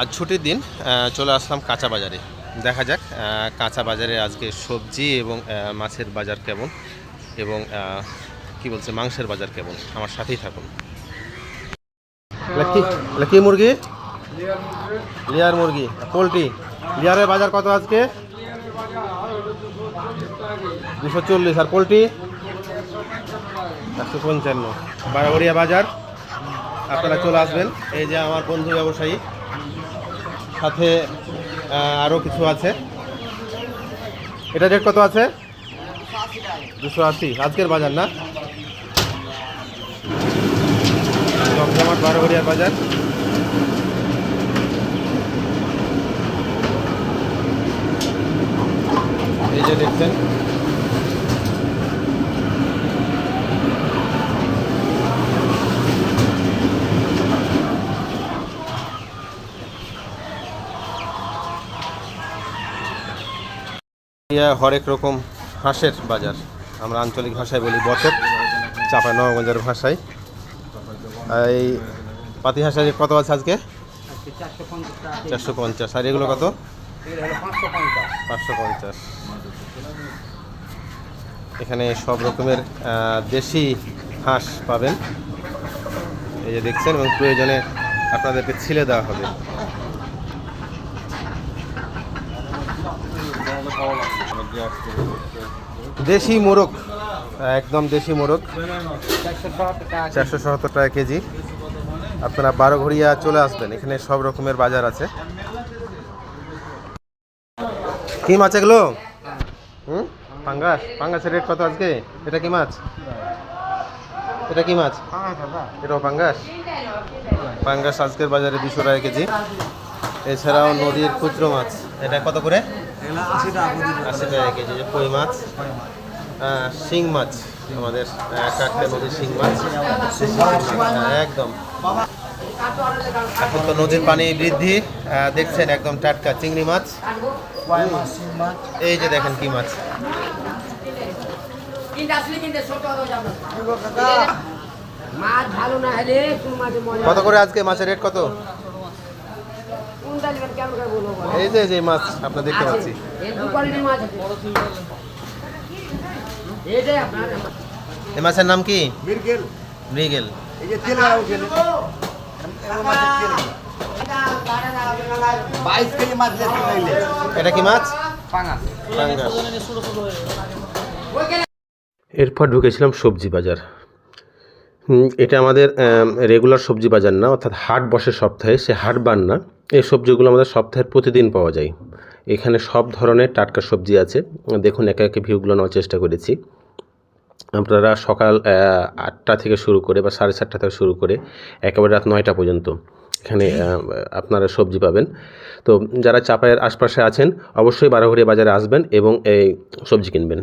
আজ ছুটির দিন চলে আসলাম কাঁচা বাজারে। দেখা যাক কাঁচা বাজারে আজকে সবজি এবং মাছের বাজার কেমন এবং কি বলছে, মাংসের বাজার কেমন? আমার সাথেই থাকুন। কি মুরগি? লিয়ার মুরগি, পোলট্রি। লিয়ারের বাজার কত আজকে? দুশো চল্লিশ। আর পোলট্রি? একশো পঞ্চান্ন। বারোঘরিয়া বাজার। আপনারা চলে আসবেন। এই যে আমার বন্ধু ব্যবসায়ী। সাথে আরও কিছু আছে। এটা রেট কত আছে? দুশো আশি। আজকের বাজার না? জমজমাট বারোঘরিয়ার বাজার। এই যে দেখছেন হরেক রকম হাঁসের বাজার। আমরা আঞ্চলিক ভাষায় বলি বছর চাপা নবগঞ্জের ভাষায়। এই পাতি হাঁসের কত আছে আজকে? চারশো পঞ্চাশ। আর এগুলো কত? পাঁচশো পঞ্চাশ। এখানে সব রকমের দেশি হাঁস পাবেন। এই যে দেখছেন, এবং প্রয়োজনে আপনাদেরকে ছিলে দেওয়া হবে। দেশি মোরগ, একদম দেশি মোরগ। চারশো সত্তর টাকা কেজি। আপনারা বারো ঘড়িয়া চলে আসবেন, এখানে সব রকমের বাজার আছে। কি মাছ এগুলো? হুম? পাঙ্গাস? পাঙ্গাসের রেট কত আজকে? এটা কি মাছ? এটা কি মাছ? এটাও পাঙ্গাস? পাঙ্গাস আজকের বাজারে দুশো টাকা কেজি। এছাড়াও নদীর খুচরো মাছ। এটা কত করে? আশি টাকা কেজি। যে কই মাছ? শিং মাছ আমাদের আহ, নদীর শিং মাছ। একদম। এখন তো নদীর পানি বৃদ্ধি দেখছেন একদম টাটকা চিংড়ি মাছ। এই যে দেখেন কি মাছ। কিন্তু আসলে কিন্তু ছোট যাবে মাছ ভালো না হলে কোন মাঝে মজা কত করে আজকে মাছের রেট কত কোন ডালি কেমন করে বলব বলো? এই যে যে মাছ আপনার দেখতে পাচ্ছি। এই এই মাছের নাম কি? মৃগেল। এই যে তেল বাইশ কেজি মাছ দিয়ে তেল লাগলে এটা কি মাছ? এরপর ঢুকেছিলাম সবজি বাজার। এটা আমাদের রেগুলার সবজি বাজার না অর্থাৎ হাট বসে সপ্তাহে সে হাট বার না। এই সবজিগুলো আমাদের সপ্তাহের প্রতিদিন পাওয়া যায়। এখানে সব ধরনের টাটকা সবজি আছে। দেখুন, একে একে ভিউগুলো নেওয়ার চেষ্টা করেছি। আপনারা সকাল আটটা থেকে শুরু করে বা সাড়ে সাতটা থেকে শুরু করে একেবারে রাত নয়টা পর্যন্ত এখানে আপনারা সবজি পাবেন। তো যারা চাপায়ের আশপাশে আছেন, অবশ্যই বারোঘরিয়া বাজারে আসবেন এবং এই সবজি কিনবেন।